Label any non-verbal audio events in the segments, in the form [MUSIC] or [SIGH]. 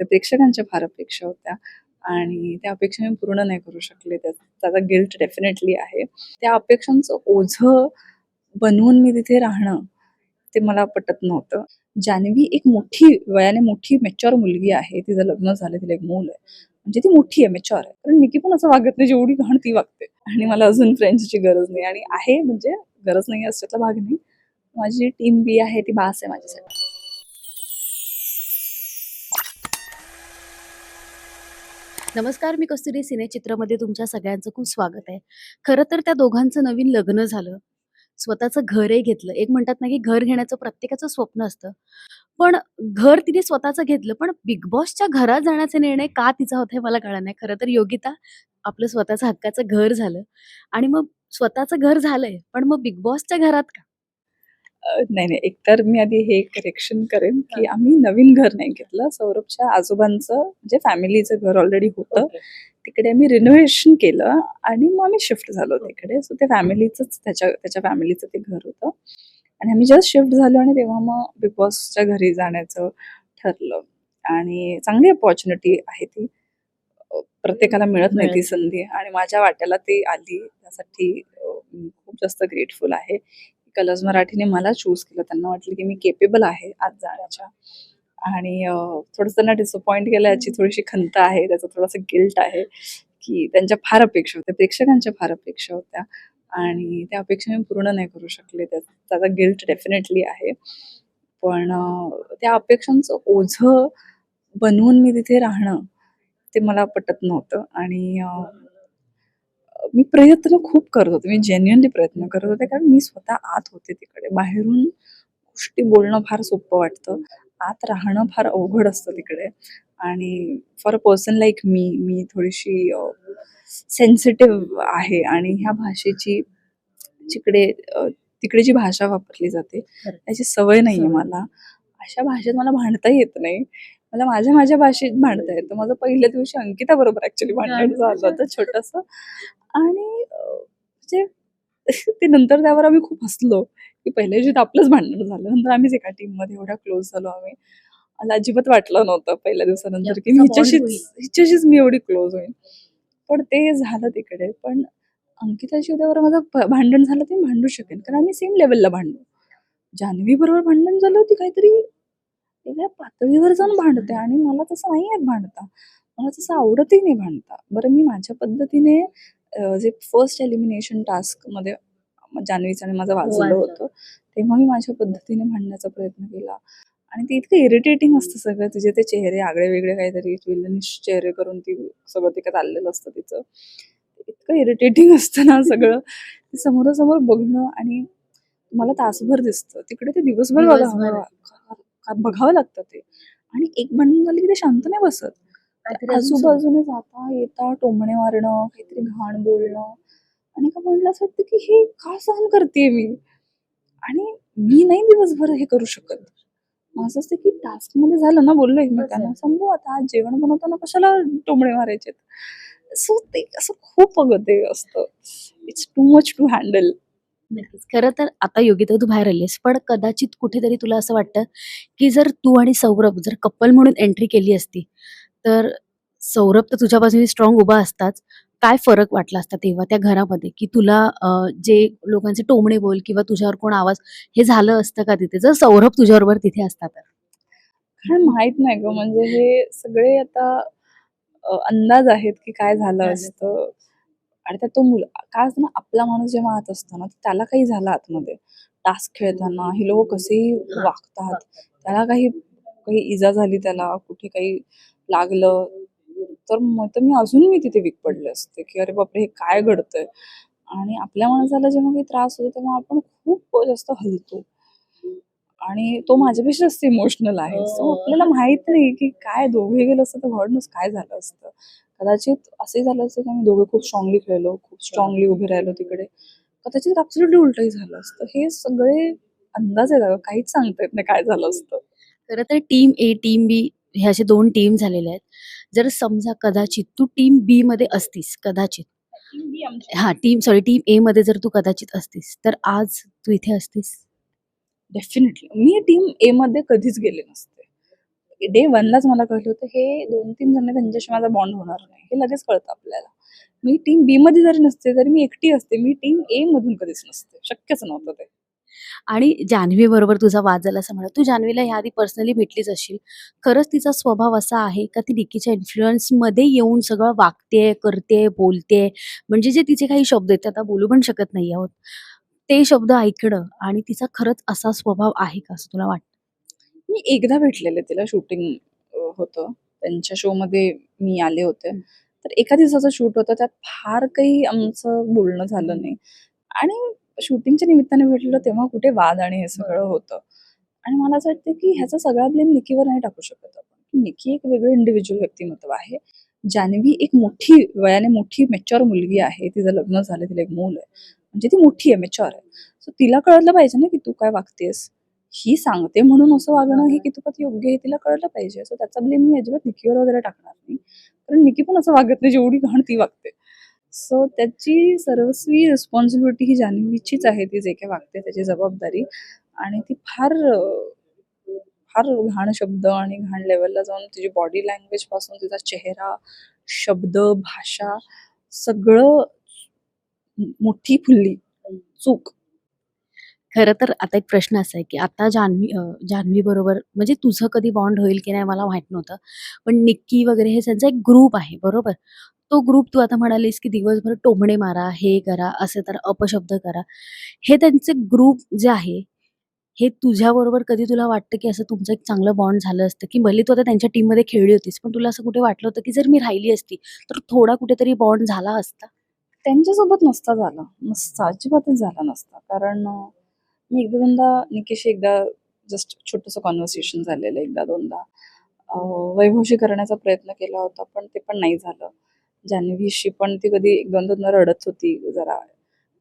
त्या प्रेक्षकांच्या फार अपेक्षा होत्या. आणि त्या अपेक्षा मी पूर्ण नाही करू शकले. त्याचा गिल्ट डेफिनेटली आहे. त्या अपेक्षांचं ओझं बनवून मी तिथे राहणं ते मला पटत नव्हतं. जान्हवी एक मोठी वयाने मोठी मेच्युअर मुलगी आहे. तिचं लग्न झालं तिला एक मूल आहे. म्हणजे ती मोठी आहे मेच्युअर आहे. कारण निकी पण असं वागत नाही. जेवढी घाण ती वागते. आणि मला अजून फ्रेंड्सची गरज नाही. आणि आहे म्हणजे गरज नाही असल्याचा भाग नाही. माझी टीम बी आहे ती बास आहे माझ्यासाठी. नमस्कार मी कस्तुरी सिनेचित्रमध्ये तुमच्या सगळ्यांचं खूप स्वागत आहे. खरं तर त्या दोघांचं नवीन लग्न झालं. स्वतःचं घरही घेतलं. एक म्हणतात ना की घर घेण्याचं प्रत्येकाचं स्वप्न असतं. पण घर तिने स्वतःचं घेतलं पण बिग बॉसच्या घरात जाण्याचा निर्णय का तिचा होता हे मला कळलं नाही. खरं तर योगिता आपलं स्वतःचं हक्काचं घर झालं. आणि मग स्वतःचं घर झालंय पण मग बिग बॉसच्या घरात का? नाही नाही. एकतर मी आधी हे करेक्शन करेन की आम्ही नवीन घर नाही घेतलं. सौरभच्या आजोबांचं म्हणजे फॅमिलीचं घर ऑलरेडी होतं तिकडे आम्ही रिनोव्हेशन केलं आणि मग आम्ही शिफ्ट झालो तिकडे. सो ते फॅमिलीचंच त्याच्या त्याच्या फॅमिलीचं ते घर होतं. आणि आम्ही जस्ट शिफ्ट झालो आणि तेव्हा मग बिग बॉसच्या घरी जाण्याचं ठरलं. आणि चांगली अपॉर्च्युनिटी आहे ती. प्रत्येकाला मिळत नाही ती संधी. आणि माझ्या वाट्याला ती आली. त्यासाठी खूप जास्त ग्रेटफुल आहे. कलर्स मराठीने मला चूज केलं. त्यांना वाटलं की मी केपेबल आहे आज जाण्याच्या. आणि थोडंसं त्यांना डिसअपॉइंट केलं. याची थोडीशी खंत आहे. त्याचं थोडंसं गिल्ट आहे की त्यांच्या फार अपेक्षा होत्या. प्रेक्षकांच्या फार अपेक्षा होत्या. आणि त्या अपेक्षा मी पूर्ण नाही करू शकले. त्या- त्याचा गिल्ट डेफिनेटली आहे. पण त्या अपेक्षांचं ओझं बनवून मी तिथे राहणं ते मला पटत नव्हतं. आणि मी प्रयत्न खूप करत होते. मी जेन्युअनली प्रयत्न करत होते कारण मी स्वतः आत होते तिकडे. बाहेरून गोष्टी बोलणं फार सोपं वाटतं. आत राहणं फार अवघड असतं तिकडे. आणि फॉर अ पर्सन लाईक मी मी थोडीशी सेन्सिटिव्ह आहे आणि ह्या भाषेची जिकडे तिकडे जी भाषा वापरली जाते. त्याची सवय नाही आहे. मला. अशा भाषेत मला भांडता येत नाही. मला माझ्या माझ्या भाषेत भांडता येतं. माझं पहिल्या दिवशी अंकिता बरोबर ऍक्च्युली भांडण झालं होतं छोटस. आणि म्हणजे [LAUGHS] ते नंतर त्यावर आम्ही खूप हसलो की पहिल्या दिवशी आपलंच भांडण झालं. नंतर आम्हीच एका टीममध्ये एवढ्या क्लोज झालो आम्ही. मला अजिबात वाटलं नव्हतं पहिल्या दिवसानंतर की हिच्याशीच. हिच्याशीच मी एवढी क्लोज होईल पण ते झालं तिकडे. पण अंकिताशी उद्यावर माझं भांडण झालं ते भांडू शकेन. कारण आम्ही सेम लेवलला भांडलो जान्हवी बरोबर भांडण झालं ती काहीतरी वेगळ्या पातळीवर जाऊन भांडते आणि मला तसं नाही येत भांडता. मला तसं आवडतही नाही भांडता. बरं मी माझ्या पद्धतीने जे फर्स्ट एलिमिनेशन टास्कमध्ये जान्हवीचं आणि माझं वाजलं वाजलं. होतं तेव्हा मी माझ्या पद्धतीने भांडण्याचा प्रयत्न केला. आणि ते इतकं इरिटेटिंग असतं सगळं तिचे ते चेहरे आगळे वेगळे काहीतरी विलनिश चेहरे करून ती सगळं ते काय चाललेलं असतं तिचं. इतकं इरिटेटिंग असतं ना सगळं. ते समोरासमोर बघणं आणि मला तासभर दिसतं. तिकडे ते दिवसभर दिवसभर. बघावं लागतं ते. आणि एक भांडण झालं की ते शांत नाही बसत. आजूबाजूने जाता येता टोमणे मारणं काहीतरी घाण बोलणं. आणि का म्हणलं असं वाटतं की हे का सहन करते मी? आणि मी नाही दिवसभर हे करू शकत. माझं असतं की टास्कमध्ये झालं ना बोललो एकमेकांना संभव आता. आज जेवण बनवताना कशाला टोमणे मारायचे सो ते असं खूप अगं ते असतं. It's too much to handle नक्कीच. खरं तर आता योगिता तू बाहेर आलीस पण कदाचित कुठेतरी तुला असं वाटतं की जर तू आणि सौरभ जर कपल म्हणून एंट्री केली असती तर सौरभ तर तुझ्या बाजूने स्ट्रॉंग उभा असताच. काय फरक वाटला असता तेव्हा त्या घरामध्ये? की तुला अं, जे लोकांचे टोमणे बोल किंवा तुझ्यावर कोण आवाज हे झालं असतं का तिथे? जर सौरभ तुझ्याबरोबर तिथे असता तर. काय माहीत नाही ग. म्हणजे हे सगळे आता अ, अंदाज आहेत की काय झालं झालं. असतं. आणि त्यात तो मुल काय असतं ना आपला माणूस जेव्हा आत असतो ना त्याला काही झालं आतमध्ये. टास्क खेळताना ही लोक कसेही वागतात त्याला काही काही इजा झाली त्याला कुठे काही लागलं तर मग तर मी अजून मी तिथे वीक पडले असते की अरे बापरे हे काय घडतंय? आणि आपल्या माणसाला जेव्हा काही त्रास होतो तेव्हा आपण खूप जास्त हलतो. आणि तो माझ्यापेक्षा जास्त इमोशनल आहे. सो आपल्याला माहीत नाही की काय दोघे गेलो असतं तर वर्डनच काय झालं असतं. कदाचित असंही झालं असतं की आम्ही दोघे खूप स्ट्रॉंगली खेळलो खूप स्ट्रॉंगली उभे राहिलो तिकडे. कदाचित ॲब्सोल्युटली उलटही झालं असतं. हे सगळे अंदाज आहेत अगं, काहीच सांगता येत नाही काय झालं असतं. खरं तर टीम ए टीम बी हे असे दोन टीम झालेले आहेत. जर समजा कदाचित तू टीम बी मध्ये असतीस कदाचित. हा टीम सॉरी टीम ए मध्ये जर तू कदाचित असतीस तर आज तू इथे असतीस? डेफिनेटली मी टीम ए मध्ये कधीच गेले नसते. डे वनलाच मला कळलं होतं हे दोन तीन जण त्यांच्याशी माझा बॉन्ड होणार नाही. हे लगेच कळतं आपल्याला. मी टीम बी मध्ये जरी नसते तरी मी एकटी असते. मी टीम ए मधून कधीच नसते. शक्यच नव्हतं ते. आणि जान्हवी बरोबर तुझा वाद झाला असं म्हणा तू जान्हवीला ह्या आधी पर्सनली भेटलीच असशील खरंच तिचा स्वभाव असा आहे का ती निक्कीच्या इन्फ्लुअन्समध्ये येऊन सगळं वागते करते बोलते? म्हणजे जे तिचे काही शब्द आहेत ते आता बोलू पण शकत नाही आहोत. ते शब्द ऐकणं आणि तिचा खरंच असा स्वभाव आहे का असं तुला वाटतं? मी एकदा भेटलेले तिला शूटिंग होतं. त्यांच्या शो मध्ये मी आले होते. तर एका दिवसाचं शूट होतं. त्यात फार काही आमचं बोलणं झालं नाही. आणि शूटिंगच्या निमित्ताने भेटलेलं तेव्हा कुठे वाद आणि हे सगळं होतं. आणि मला असं वाटतं की ह्याचा सगळा ब्लेम निकीवर नाही टाकू शकत आपण. निकी एक वेगळं इंडिव्हिज्युअल व्यक्तिमत्व आहे. जान्हवी एक मोठी वयाने मोठी मेच्युअर मुलगी आहे. तिचं लग्न झालं तिला एक मूल आहे. म्हणजे ती मोठी आहे मेच्युअर आहे. सो तिला कळलं पाहिजे ना की तू काय वागतेस. ही सांगते म्हणून असं वागणं हे कितपत योग्य आहे तिला कळलं पाहिजे. सो त्याचा ब्लेम मी अजिबात निकीवर वगैरे टाकणार नाही. कारण निकी पण असं वागत नाही जेवढी घाण ती वागते. सो त्याची सर्वस्वी रिस्पॉन्सिबिलिटी ही जान्हवीचीच आहे ती जे काही वागते त्याची जबाबदारी. आणि ती फार फार घाण शब्द आणि घाण लेवलला जाऊन तिची बॉडी लँग्वेजपासून तिचा चेहरा शब्द भाषा सगळं मोठी फुल्ली. चूक. खरं तर आता एक प्रश्न असा आहे की आता जान्हवी जान्हवी बरोबर म्हणजे तुझं कधी बॉन्ड होईल की नाही मला माहीत नव्हतं. पण निक्की वगैरे हे त्यांचा एक ग्रुप आहे बरोबर? तो ग्रुप तू आता म्हणालीस की दिवसभर टोमणे मारा हे करा असे तर अपशब्द करा. हे त्यांचे ग्रुप जे आहे हे तुझ्याबरोबर कधी तुला वाटतं की असं तुमचं एक चांगलं बॉन्ड झालं असतं? की भले तू आता त्यांच्या टीममध्ये खेळली होतीस पण तुला असं कुठे वाटलं होतं की जर मी राहिली असती तर थोडा कुठेतरी बॉन्ड झाला असता? त्यांच्यासोबत नसता झाला. नसता अजिबातच झाला नसता. कारण मी एकदा दोनदा निकेशी एकदा जस्ट छोटंसं कॉन्व्हर्सेशन झालेलं एकदा दोनदा. वैभवशी करण्याचा प्रयत्न केला होता पण ते पण नाही झालं. जान्हवीशी पण ती कधी एक दोन दोनदा रडत होती जरा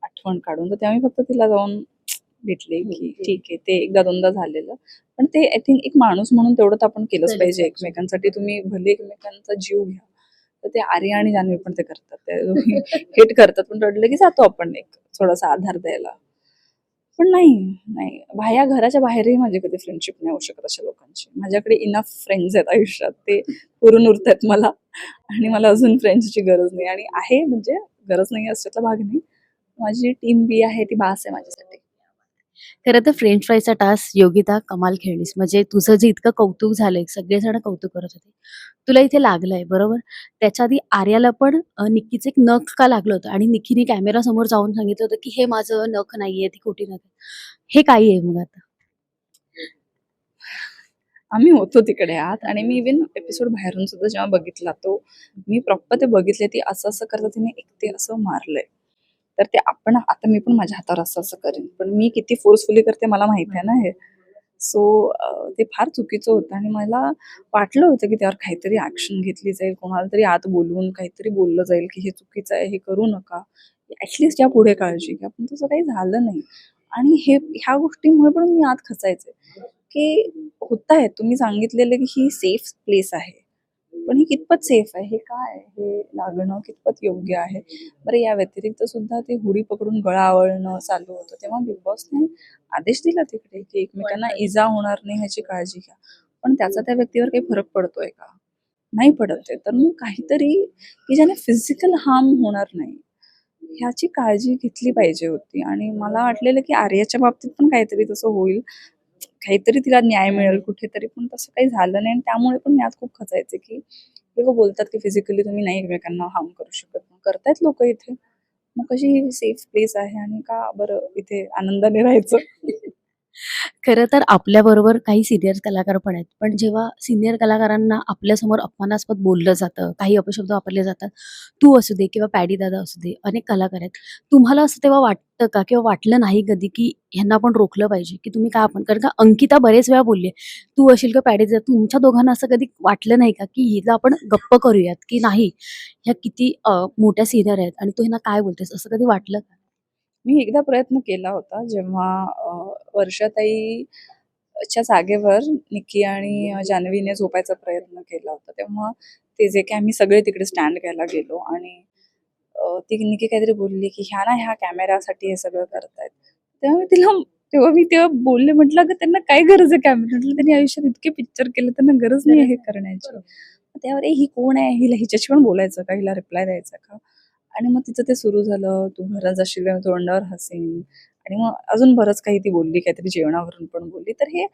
आठवण काढून. तर मी फक्त तिला जाऊन भेटले की ठीक आहे ते एकदा दोनदा झालेलं. पण ते आय थिंक एक माणूस म्हणून तेवढं तर आपण केलंच पाहिजे. एकमेकांसाठी. तुम्ही भले एकमेकांचा जीव घ्या तर ते आर्या आणि जान्हवी पण ते करतात. ते हिट [LAUGHS] करतात पण रडलं की जातो आपण एक थोडासा आधार द्यायला. पण नाही नाही. बाह्या घराच्या बाहेरही माझी कधी फ्रेंडशिप नाही होऊ शकत अशा लोकांची. माझ्याकडे इनफ फ्रेंड्स आहेत आयुष्यात. ते पुरून उरतात मला. आणि मला अजून फ्रेंड्सची गरज नाही. आणि आहे म्हणजे गरज नाही असल्याचा भाग नाही. माझी टीम बी आहे ती बास आहे माझ्यासाठी. खरं तर फ्रेंच फ्रायचा टास्क योगिता कमाल खेळलीस. म्हणजे तुझं जे इतकं कौतुक झालंय सगळेजण कौतुक करत होते. तुला इथे लागलंय बरोबर? त्याच्या आधी आर्याला पण अं, निक्कीचं एक नख का लागलं होतं? आणि निक्कीने कॅमेरा समोर जाऊन सांगितलं होतं की हे माझं नख नाहीये ती खोटी नख हे काही आहे मग आता? आम्ही होतो तिकडे आत आणि मी इव्हन एपिसोड बाहेरून सुद्धा जेव्हा बघितला तो मी प्रॉपर ते बघितले ती असं असं करता तिने ते असं मारलंय. तर ते आपण आता मी पण माझ्या हातावर असं असं करेन. पण मी किती फोर्सफुली करते मला माहिती आहे ना हे. सो ते फार चुकीचं होतं आणि मला वाटलं होतं की त्यावर काहीतरी ऍक्शन घेतली जाईल कोणाला तरी आत बोलवून काहीतरी बोललं जाईल की हे चुकीचं आहे हे करू नका. ऍटलिस्ट या पुढे काळजी घ्या पण तसं काही झालं नाही. आणि हे ह्या गोष्टीमुळे पण मी आत खचायचे की होत आहे तुम्ही सांगितलेलं की ही सेफ प्लेस आहे. पण ही कितपत सेफ आहे? हे काय हे लागणं कितपत योग्य आहे? बरं या व्यतिरिक्त सुद्धा ते हुडी पकडून गळा आवळणं चालू होतं. तेव्हा बिग बॉसने आदेश दिला तिकडे की एकमेकांना इजा होणार नाही ह्याची काळजी घ्या. पण त्याचा त्या व्यक्तीवर काही फरक पडतोय का? नाही पडत आहे. तर मग काहीतरी की ज्याने फिजिकल हार्म होणार नाही ह्याची काळजी घेतली पाहिजे होती. आणि मला वाटलेलं की आर्याच्या बाबतीत पण काहीतरी तसं होईल. काहीतरी तिला न्याय मिळेल कुठेतरी. पण तसं काही झालं नाही आणि त्यामुळे पण मी आज खूप खचायचे की लोक बोलतात की फिजिकली तुम्ही नाही एकमेकांना हार्म करू शकत. मग करतायत लोक इथे. मग कशी सेफ प्लेस आहे आणि का बरं इथे आनंदाने राहायचं? खरं तर आपल्याबरोबर काही सिनियर कलाकार पण आहेत पण जेव्हा सिनियर कलाकारांना आपल्यासमोर अपमानास्पद बोललं जातं काही अपशब्द वापरले जातात तू असू दे किंवा पॅडी दादा असू दे अनेक कलाकार आहेत तुम्हाला असं तेव्हा वाटतं का किंवा वाटलं नाही कधी की ह्यांना पण रोखलं पाहिजे की तुम्ही का आपण कारण का अंकिता बरेच वेळा बोलली तू असेल का पॅडी दादा तुमच्या दोघांना असं कधी वाटलं नाही का की हिला आपण गप्प करूयात की नाही ह्या किती मोठ्या सिनियर आहेत आणि तू ह्यांना काय बोलतेस असं कधी वाटलं का? मी एकदा प्रयत्न केला होता जेव्हा अं, वर्षाताईच्या जागेवर निकी आणि जान्हवीने झोपायचा प्रयत्न केला होता. तेव्हा ते जे काही आम्ही सगळे तिकडे स्टँड घ्यायला गेलो आणि ती निकी काहीतरी बोलली की ह्या ना ह्या कॅमेऱ्यासाठी हे सगळं करतायत. तेव्हा मी तिला तेव्हा मी तेव्हा बोलले म्हटलं अगं त्यांना काय गरज आहे काय म्हटलं त्यांनी आयुष्यात इतके पिक्चर केले त्यांना गरज नाही आहे हे करण्याची. त्यावर "ए, ही कोण आहे? हिला हिच्याशी पण बोलायचं का? हिला रिप्लाय द्यायचा का? आणि मग तिचं ते सुरू झालं तू घरात जाशील का तोंडावर हसीन. आणि मग अजून बरंच काही ती बोलली काहीतरी जेवणावरून पण बोलली. तर हे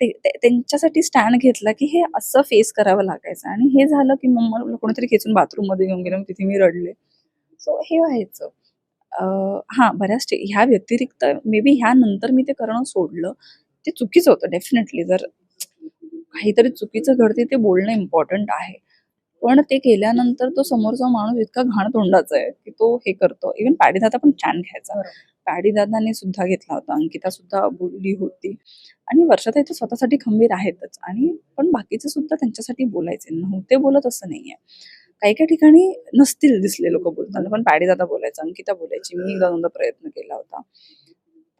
ते- ते- त्यांच्यासाठी स्टँड घेतला की हे असं फेस करावं लागायचं. आणि हे झालं की मग मला कोणीतरी खेचून बाथरूममध्ये घेऊन गेलं मग तिथे मी रडले. सो हे व्हायचं. हा बऱ्याच ह्या व्यतिरिक्त मे बी ह्या नंतर मी ते करणं सोडलं ते चुकीचं होतं डेफिनेटली जर काहीतरी चुकीचं घडते ते बोलणं इम्पॉर्टंट आहे. पण ते केल्यानंतर तो समोरचा माणूस इतका घाण तोंडाचा आहे की तो हे करतो. इव्हन पॅडीदादा पण छान घ्यायचा पॅडीदादाने सुद्धा घेतला होता. अंकिता सुद्धा बोलली होती. आणि वर्षात इथे स्वतःसाठी खंबीर आहेतच. आणि पण बाकीचे सुद्धा त्यांच्यासाठी बोलायचे. नव्हते बोलत असं नाहीये. काही काही ठिकाणी नसतील दिसले लोक बोलताना. पण पॅडीदादा बोलायचं अंकिता बोलायची. मी एकदा दोनदा प्रयत्न केला होता.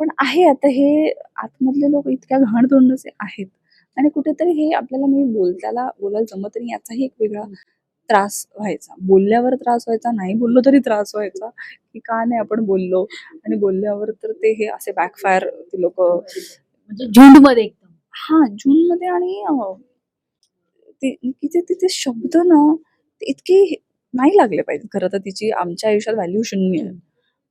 पण आहे आता हे आतमधले लोक इतक्या घाण तोंडाचे आहेत. आणि कुठेतरी हे आपल्याला मी बोलत्याला बोलायला जमत नाही याचाही एक वेगळा त्रास व्हायचा. बोलल्यावर त्रास व्हायचा नाही बोललो तरी त्रास व्हायचा की का नाही आपण बोललो? आणि बोलल्यावर तर ते हे असे बॅकफायर ते लोक म्हणजे झुंडमध्ये एकदम. हा जून मध्ये आणि तिचे शब्द ना ते इतके नाही लागले पाहिजे खरं तर तिची आमच्या आयुष्यात व्हॅल्यू शून्य आहे.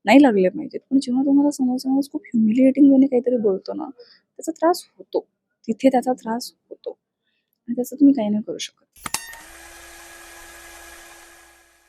नाही लागले पाहिजेत. पण जेव्हा तुम्हाला समोरचा माणूस खूप ह्युमिलिएटिंग वेने काहीतरी बोलतो ना त्याचा त्रास होतो. तिथे त्याचा त्रास होतो. आणि त्याचं तुम्ही काही नाही करू शकत.